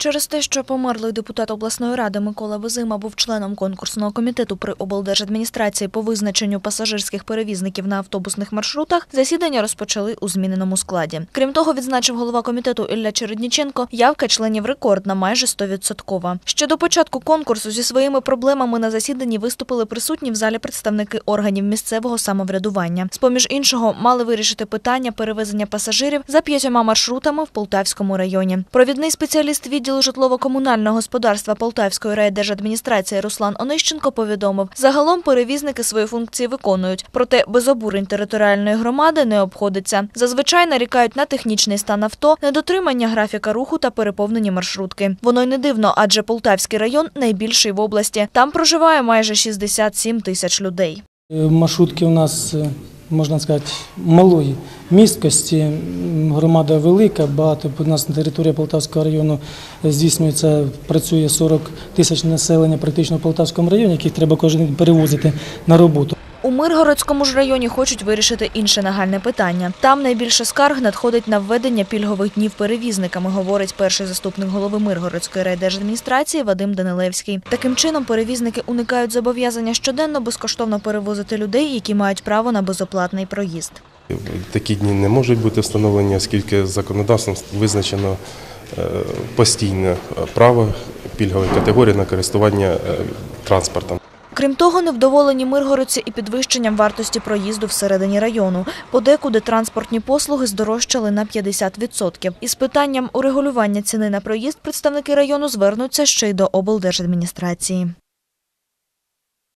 Через те, що померлий депутат обласної ради Микола Визима був членом конкурсного комітету при облдержадміністрації по визначенню пасажирських перевізників на автобусних маршрутах, засідання розпочали у зміненому складі. Крім того, відзначив голова комітету Ілля Чередніченко, явка членів рекордна, майже 100%. Ще до початку конкурсу зі своїми проблемами на засіданні виступили присутні в залі представники органів місцевого самоврядування. З поміж іншого мали вирішити питання перевезення пасажирів за п'ятьома маршрутами в Полтавському районі. Провідний спеціаліст відділу житлово-комунального господарства Полтавської райдержадміністрації Руслан Онищенко повідомив, загалом перевізники свої функції виконують, проте без обурень територіальної громади не обходиться. Зазвичай нарікають на технічний стан авто, недотримання графіка руху та переповнені маршрутки. Воно й не дивно, адже Полтавський район найбільший в області. Там проживає майже 67 тисяч людей. Е, Маршрутки у нас, е, можна сказати, малої місткості. Громада велика, багато у нас на території Полтавського району е, здійснюється, працює 40 тисяч населення практично в Полтавському районі, яких треба кожен день перевозити на роботу. У Миргородському ж районі хочуть вирішити інше нагальне питання. Там найбільше скарг надходить на введення пільгових днів перевізниками, говорить перший заступник голови Миргородської райдержадміністрації Вадим Данилевський. Таким чином перевізники уникають зобов'язання щоденно безкоштовно перевозити людей, які мають право на безоплатний проїзд. Такі дні не можуть бути встановлені, оскільки законодавством визначено е, постійне право пільгової категорії на користування е, транспортом. Крім того, невдоволені миргородці і підвищенням вартості проїзду всередині району. Подекуди транспортні послуги здорожчали на 50%. Із питанням урегулювання ціни на проїзд представники району звернуться ще й до облдержадміністрації.